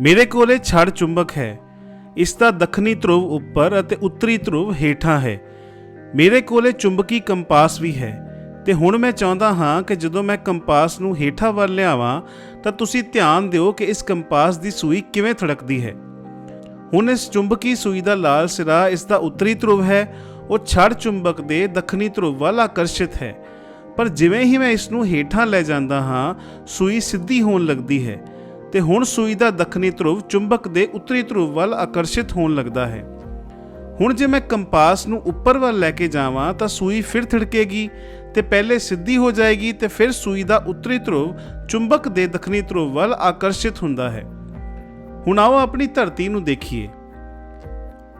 ਮੇਰੇ ਕੋਲੇ ਛੜ ਚੁੰਬਕ ਹੈ। ਇਸ ਦਾ ਦੱਖਣੀ ਧਰੁਵ ਉੱਪਰ ਅਤੇ ਉੱਤਰੀ ਧਰੁਵ ਹੇਠਾਂ ਹੈ। ਮੇਰੇ ਕੋਲੇ ਚੁੰਬਕੀ ਕੰਪਾਸ ਵੀ ਹੈ। ਤੇ ਹੁਣ ਮੈਂ ਚਾਹੁੰਦਾ ਹਾਂ ਕਿ ਜਦੋਂ ਮੈਂ ਕੰਪਾਸ ਨੂੰ ਹੇਠਾਂ ਵੱਲ ਲਿਆਵਾਂ, ਤਾਂ ਤੁਸੀਂ ਧਿਆਨ ਦਿਓ ਕਿ ਇਸ ਕੰਪਾਸ ਦੀ ਸੂਈ ਕਿਵੇਂ ਥੜਕਦੀ ਹੈ। ਹੁਣ ਇਸ ਚੁੰਬਕੀ ਸੂਈ ਦਾ ਲਾਲ ਸਿਰਾ ਇਸ ਦਾ ਉੱਤਰੀ ਧਰੁਵ ਹੈ। ਉਹ ਛੜ ਚੁੰਬਕ ਦੇ ਦੱਖਣੀ ਧਰੁਵ ਵੱਲ ਆਕਰਸ਼ਿਤ ਹੈ। ਪਰ ਜਿਵੇਂ ਹੀ ਮੈਂ ਇਸ ਨੂੰ ਹੇਠਾਂ ਲੈ ਜਾਂਦਾ ਹਾਂ, ਸੂਈ ਸਿੱਧੀ ਹੋਣ ਲੱਗਦੀ ਹੈ। ਤੇ ਹੁਣ ਸੂਈ ਦਾ ਦੱਖਣੀ ਧਰੁਵ ਚੁੰਬਕ ਦੇ ਉੱਤਰੀ ਧਰੁਵ ਵੱਲ ਆਕਰਸ਼ਿਤ ਹੋਣ ਲੱਗਦਾ ਹੈ। ਹੁਣ ਜੇ ਮੈਂ ਕੰਪਾਸ ਨੂੰ ਉੱਪਰ ਵੱਲ ਲੈ ਕੇ ਜਾਵਾਂ ਤਾਂ ਸੂਈ ਫਿਰ ਥਿੜਕੇਗੀ ਤੇ ਪਹਿਲੇ ਸਿੱਧੀ ਹੋ ਜਾਏਗੀ ਤੇ ਫਿਰ ਸੂਈ ਦਾ ਉੱਤਰੀ ਧਰੁਵ ਚੁੰਬਕ ਦੇ ਦੱਖਣੀ ਧਰੁਵ ਵੱਲ ਆਕਰਸ਼ਿਤ ਹੁੰਦਾ ਹੈ। ਹੁਣ ਆਓ ਆਪਣੀ ਧਰਤੀ ਨੂੰ ਦੇਖੀਏ।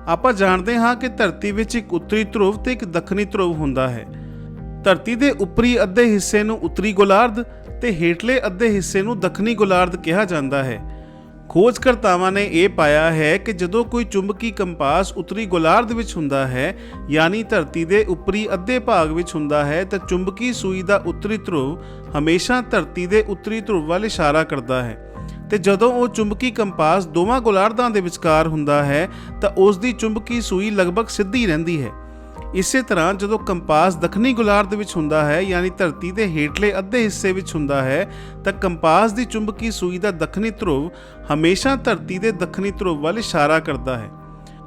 ਆਪਾਂ ਜਾਣਦੇ ਹਾਂ ਕਿ ਧਰਤੀ ਵਿੱਚ ਇੱਕ ਉੱਤਰੀ ਧਰੁਵ ਤੇ ਇੱਕ ਦੱਖਣੀ ਧਰੁਵ ਹੁੰਦਾ ਹੈ। ਧਰਤੀ ਦੇ ਉੱਪਰੀ ਅੱਧੇ ਹਿੱਸੇ ਨੂੰ ਉੱਤਰੀ ਗੋਲਾਰਧ ਤੇ ਹੇਠਲੇ ਅੱਧੇ ਹਿੱਸੇ ਨੂੰ ਦੱਖਣੀ ਗੋਲਾਰਧ ਕਿਹਾ ਜਾਂਦਾ ਹੈ। ਖੋਜਕਰਤਾਵਾਂ ਨੇ ਇਹ ਪਾਇਆ ਹੈ ਕਿ ਜਦੋਂ ਕੋਈ ਚੁੰਬਕੀ ਕੰਪਾਸ ਉੱਤਰੀ ਗੋਲਾਰਧ ਵਿੱਚ ਹੁੰਦਾ ਹੈ, ਯਾਨੀ ਧਰਤੀ ਦੇ ਉੱਪਰੀ ਅੱਧੇ ਭਾਗ ਵਿੱਚ ਹੁੰਦਾ ਹੈ, ਤਾਂ ਚੁੰਬਕੀ ਸੂਈ ਦਾ ਉੱਤਰੀ ਧਰੁਵ ਹਮੇਸ਼ਾ ਧਰਤੀ ਦੇ ਉੱਤਰੀ ਧਰੁਵ ਵੱਲ ਇਸ਼ਾਰਾ ਕਰਦਾ ਹੈ। ਤੇ ਜਦੋਂ ਉਹ ਚੁੰਬਕੀ ਕੰਪਾਸ ਦੋਵਾਂ ਗੋਲਾਰਧਾਂ ਦੇ ਵਿਚਕਾਰ ਹੁੰਦਾ ਹੈ, ਤਾਂ ਉਸ ਦੀ ਚੁੰਬਕੀ ਸੂਈ ਲਗਭਗ ਸਿੱਧੀ ਰਹਿੰਦੀ ਹੈ। ਇਸੇ ਤਰ੍ਹਾਂ ਜਦੋਂ ਕੰਪਾਸ ਦੱਖਣੀ ਗੋਲਾਰਧ ਵਿੱਚ ਹੁੰਦਾ ਹੈ, ਯਾਨੀ ਧਰਤੀ ਦੇ ਹੇਠਲੇ ਅੱਧੇ ਹਿੱਸੇ ਵਿੱਚ ਹੁੰਦਾ ਹੈ, ਤਾਂ ਕੰਪਾਸ ਦੀ ਚੁੰਬਕੀ ਸੂਈ ਦਾ ਦੱਖਣੀ ਧਰੁਵ ਹਮੇਸ਼ਾ ਧਰਤੀ ਦੇ ਦੱਖਣੀ ਧਰੁਵ ਵੱਲ ਇਸ਼ਾਰਾ ਕਰਦਾ ਹੈ।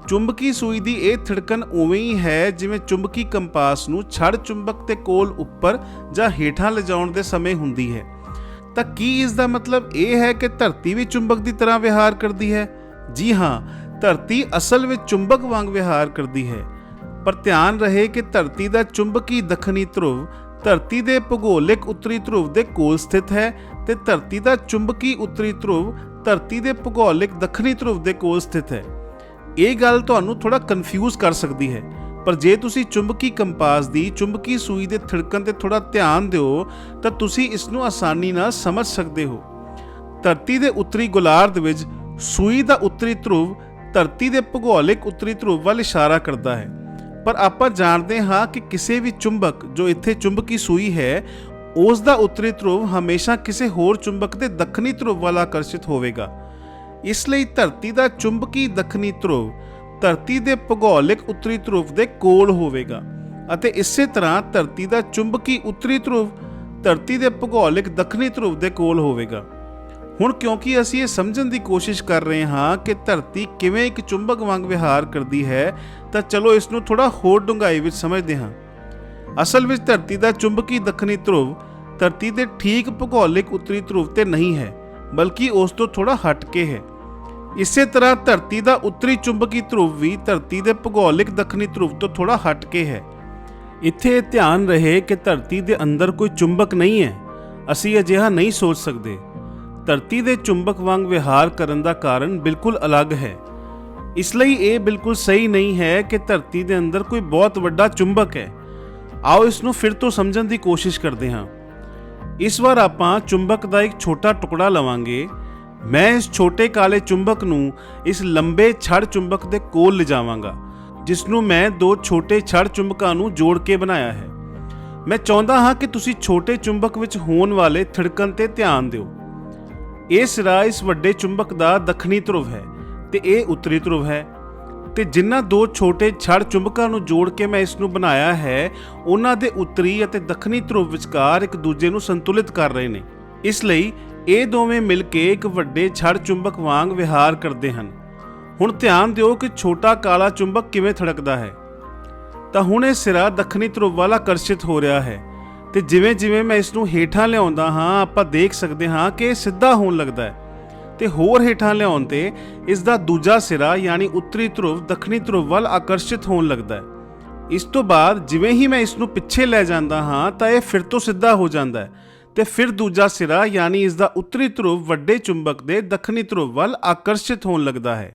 ਚੁੰਬਕੀ ਸੂਈ ਦੀ ਇਹ ਥਿੜਕਣ ਉਵੇਂ ਹੀ ਹੈ ਜਿਵੇਂ ਚੁੰਬਕੀ ਕੰਪਾਸ ਨੂੰ ਛੜ ਚੁੰਬਕ ਤੇ ਕੋਲ ਉੱਪਰ ਜਾਂ ਹੇਠਾਂ ਲਿਜਾਉਣ ਦੇ ਸਮੇਂ ਹੁੰਦੀ ਹੈ। ਤਾਂ ਕੀ ਇਸ ਦਾ ਮਤਲਬ ਇਹ ਹੈ ਕਿ ਧਰਤੀ ਵੀ ਚੁੰਬਕ ਦੀ ਤਰ੍ਹਾਂ ਵਿਹਾਰ ਕਰਦੀ ਹੈ? ਜੀ ਹਾਂ, ਧਰਤੀ ਅਸਲ ਵਿੱਚ ਚੁੰਬਕ ਵਾਂਗ ਵਿਹਾਰ ਕਰਦੀ ਹੈ। ਪਰ ਧਿਆਨ ਰਹੇ ਕਿ ਧਰਤੀ ਦਾ ਚੁੰਬਕੀ ਦੱਖਣੀ ਧਰੁਵ ਧਰਤੀ ਦੇ ਭੂਗੋਲਿਕ ਉੱਤਰੀ ਧਰੁਵ ਦੇ ਕੋਲ ਸਥਿਤ ਹੈ ਤੇ ਧਰਤੀ ਦਾ ਚੁੰਬਕੀ ਉੱਤਰੀ ਧਰੁਵ ਧਰਤੀ ਦੇ ਭੂਗੋਲਿਕ ਦੱਖਣੀ ਧਰੁਵ ਦੇ ਕੋਲ ਸਥਿਤ ਹੈ। ਇਹ ਗੱਲ ਤੁਹਾਨੂੰ ਥੋੜਾ ਕਨਫਿਊਜ਼ ਕਰ ਸਕਦੀ ਹੈ, ਪਰ ਜੇ ਤੁਸੀਂ ਚੁੰਬਕੀ ਕੰਪਾਸ ਦੀ ਚੁੰਬਕੀ ਸੂਈ ਦੇ ਥਿੜਕਣ ਤੇ ਥੋੜਾ ਧਿਆਨ ਦਿਓ, ਤਾਂ ਤੁਸੀਂ ਇਸ ਨੂੰ ਆਸਾਨੀ ਨਾਲ ਸਮਝ ਸਕਦੇ ਹੋ। ਧਰਤੀ ਦੇ ਉੱਤਰੀ ਗੋਲਾਰਧ ਵਿੱਚ ਸੂਈ ਦਾ ਉੱਤਰੀ ਧਰੁਵ ਧਰਤੀ ਦੇ ਭੂਗੋਲਿਕ ਉੱਤਰੀ ਧਰੁਵ ਵੱਲ ਇਸ਼ਾਰਾ ਕਰਦਾ ਹੈ। ਪਰ ਆਪਾਂ ਜਾਣਦੇ ਹਾਂ ਕਿ ਕਿਸੇ ਵੀ ਚੁੰਬਕ ਜੋ ਇੱਥੇ ਚੁੰਬਕੀ ਸੂਈ ਹੈ, ਉਸ ਦਾ ਉੱਤਰੀ ਧਰੁਵ ਹਮੇਸ਼ਾ ਕਿਸੇ ਹੋਰ ਚੁੰਬਕ ਦੇ ਦੱਖਣੀ ਧਰੁਵ ਵੱਲ ਆਕਰਸ਼ਿਤ ਹੋਵੇਗਾ। ਇਸ ਲਈ ਧਰਤੀ ਦਾ ਚੁੰਬਕੀ ਦੱਖਣੀ ਧਰੁਵ ਧਰਤੀ ਦੇ ਭੂਗੋਲਿਕ ਉੱਤਰੀ ਧਰੁਵ ਦੇ ਕੋਲ ਹੋਵੇਗਾ ਅਤੇ ਇਸੇ ਤਰ੍ਹਾਂ ਧਰਤੀ ਦਾ ਚੁੰਬਕੀ ਉੱਤਰੀ ਧਰੁਵ ਧਰਤੀ ਦੇ ਭੂਗੋਲਿਕ ਦੱਖਣੀ ਧਰੁਵ ਦੇ ਕੋਲ ਹੋਵੇਗਾ। ਹੁਣ ਕਿਉਂਕਿ ਅਸੀਂ ਇਹ ਸਮਝਣ ਦੀ ਕੋਸ਼ਿਸ਼ ਕਰ ਰਹੇ ਹਾਂ ਕਿ ਧਰਤੀ ਕਿਵੇਂ ਇੱਕ ਚੁੰਬਕ ਵਾਂਗ ਵਿਹਾਰ ਕਰਦੀ ਹੈ, ਤਾਂ ਚਲੋ ਇਸ ਨੂੰ ਥੋੜਾ ਹੋਰ ਡੂੰਘਾਈ ਵਿੱਚ ਸਮਝਦੇ ਹਾਂ। ਅਸਲ ਵਿੱਚ ਧਰਤੀ ਦਾ ਚੁੰਬਕੀ ਦੱਖਣੀ ਧਰੁਵ ਧਰਤੀ ਦੇ ਠੀਕ ਭੂਗੋਲਿਕ ਉੱਤਰੀ ਧਰੁਵ ਤੇ ਨਹੀਂ ਹੈ, ਬਲਕਿ ਉਸ ਤੋਂ ਥੋੜਾ ਹਟ ਕੇ ਹੈ। ਇਸੇ ਤਰ੍ਹਾਂ ਧਰਤੀ ਦਾ ਉੱਤਰੀ ਚੁੰਬਕੀ ਧਰੁਵ ਵੀ ਧਰਤੀ ਦੇ ਭੂਗੋਲਿਕ ਦੱਖਣੀ ਧਰੁਵ ਤੋਂ ਥੋੜਾ ਹਟ ਕੇ ਹੈ। ਇੱਥੇ ਇਹ ਧਿਆਨ ਰਹੇ ਕਿ ਧਰਤੀ ਦੇ ਅੰਦਰ ਕੋਈ ਚੁੰਬਕ ਨਹੀਂ ਹੈ, ਅਸੀਂ ਅਜਿਹਾ ਨਹੀਂ ਸੋਚ ਸਕਦੇ। ਧਰਤੀ ਦੇ ਚੁੰਬਕ ਵਾਂਗ ਵਿਹਾਰ ਕਰਨ ਦਾ ਕਾਰਨ ਬਿਲਕੁਲ ਅਲੱਗ ਹੈ। ਇਸ ਲਈ ਇਹ ਬਿਲਕੁਲ ਸਹੀ ਨਹੀਂ ਹੈ ਕਿ ਧਰਤੀ ਦੇ ਅੰਦਰ ਕੋਈ ਬਹੁਤ ਵੱਡਾ ਚੁੰਬਕ ਹੈ। ਆਓ ਇਸ ਨੂੰ ਫਿਰ ਤੋਂ ਸਮਝਣ ਦੀ ਕੋਸ਼ਿਸ਼ ਕਰਦੇ ਹਾਂ। ਇਸ ਵਾਰ ਆਪਾਂ ਚੁੰਬਕ ਦਾ ਇੱਕ ਛੋਟਾ ਟੁਕੜਾ ਲਵਾਂਗੇ। ਮੈਂ ਇਸ ਛੋਟੇ ਕਾਲੇ ਚੁੰਬਕ ਨੂੰ ਇਸ ਲੰਬੇ ਛੜ ਚੁੰਬਕ ਦੇ ਕੋਲ ਲਿਜਾਵਾਂਗਾ, ਜਿਸ ਨੂੰ ਮੈਂ ਦੋ ਛੋਟੇ ਛੜ ਚੁੰਬਕਾਂ ਨੂੰ ਜੋੜ ਕੇ ਬਣਾਇਆ ਹੈ। ਮੈਂ ਚਾਹੁੰਦਾ ਹਾਂ ਕਿ ਤੁਸੀਂ ਛੋਟੇ ਚੁੰਬਕ ਵਿੱਚ ਹੋਣ ਵਾਲੇ ਥਿੜਕਣ ਤੇ ਧਿਆਨ ਦਿਓ। ਇਹ ਸਿਰਾ ਇਸ ਵੱਡੇ ਚੁੰਬਕ ਦਾ ਦੱਖਣੀ ਧਰੁਵ ਹੈ ਤੇ ਇਹ ਉੱਤਰੀ ਧਰੁਵ ਹੈ। ਤੇ ਜਿਨ੍ਹਾਂ ਦੋ ਛੋਟੇ ਛੜ ਚੁੰਬਕਾਂ ਨੂੰ ਜੋੜ ਕੇ ਮੈਂ ਇਸ ਨੂੰ ਬਣਾਇਆ ਹੈ, ਉਹਨਾਂ ਦੇ ਉੱਤਰੀ ਅਤੇ ਦੱਖਣੀ ਧਰੁਵ ਵਿਚਕਾਰ ਇੱਕ ਦੂਜੇ ਨੂੰ ਸੰਤੁਲਿਤ ਕਰ ਰਹੇ ਨੇ। ਇਸ ਲਈ ਇਹ ਦੋਵੇਂ ਮਿਲ ਕੇ ਇੱਕ ਵੱਡੇ ਛੜ ਚੁੰਬਕ ਵਾਂਗ ਵਿਹਾਰ ਕਰਦੇ ਹਨ। ਹੁਣ ਧਿਆਨ ਦਿਓ ਕਿ ਛੋਟਾ ਕਾਲਾ ਚੁੰਬਕ ਕਿਵੇਂ ਥੜਕਦਾ ਹੈ। ਤਾਂ ਹੁਣ ਇਹ ਸਿਰਾ ਦੱਖਣੀ ਧਰੁਵ ਵੱਲ ਆਕਰਸ਼ਿਤ ਹੋ ਰਿਹਾ ਹੈ। ਤੇ ਜਿਵੇਂ ਜਿਵੇਂ ਮੈਂ ਇਸ ਨੂੰ ਹੇਠਾਂ ਲਿਆਉਂਦਾ ਹਾਂ, ਆਪਾਂ ਦੇਖ ਸਕਦੇ ਹਾਂ ਕਿ ਇਹ ਸਿੱਧਾ ਹੋਣ ਲੱਗਦਾ ਹੈ। ਤੇ ਹੋਰ ਹੇਠਾਂ ਲਿਆਉਣ ਤੇ ਇਸ ਦਾ ਦੂਜਾ ਸਿਰਾ ਯਾਨੀ ਉੱਤਰੀ ਧਰੁਵ, ਦੱਖਣੀ ਧਰੁਵ ਵੱਲ ਆਕਰਸ਼ਿਤ ਹੋਣ ਲੱਗਦਾ ਹੈ। ਇਸ ਤੋਂ ਬਾਅਦ ਜਿਵੇਂ ਹੀ ਮੈਂ ਇਸ ਨੂੰ ਪਿੱਛੇ ਲੈ ਜਾਂਦਾ ਹਾਂ, ਤਾਂ ਇਹ ਫਿਰ ਤੋਂ ਸਿੱਧਾ ਹੋ ਜਾਂਦਾ ਹੈ। ਤੇ ਫਿਰ ਦੂਜਾ ਸਿਰਾ ਯਾਨੀ ਇਸ ਦਾ ਉੱਤਰੀ ਧਰੁਵ ਵੱਡੇ ਚੁੰਬਕ ਦੇ ਦੱਖਣੀ ਧਰੁਵ ਵੱਲ ਆਕਰਸ਼ਿਤ ਹੋਣ ਲੱਗਦਾ ਹੈ।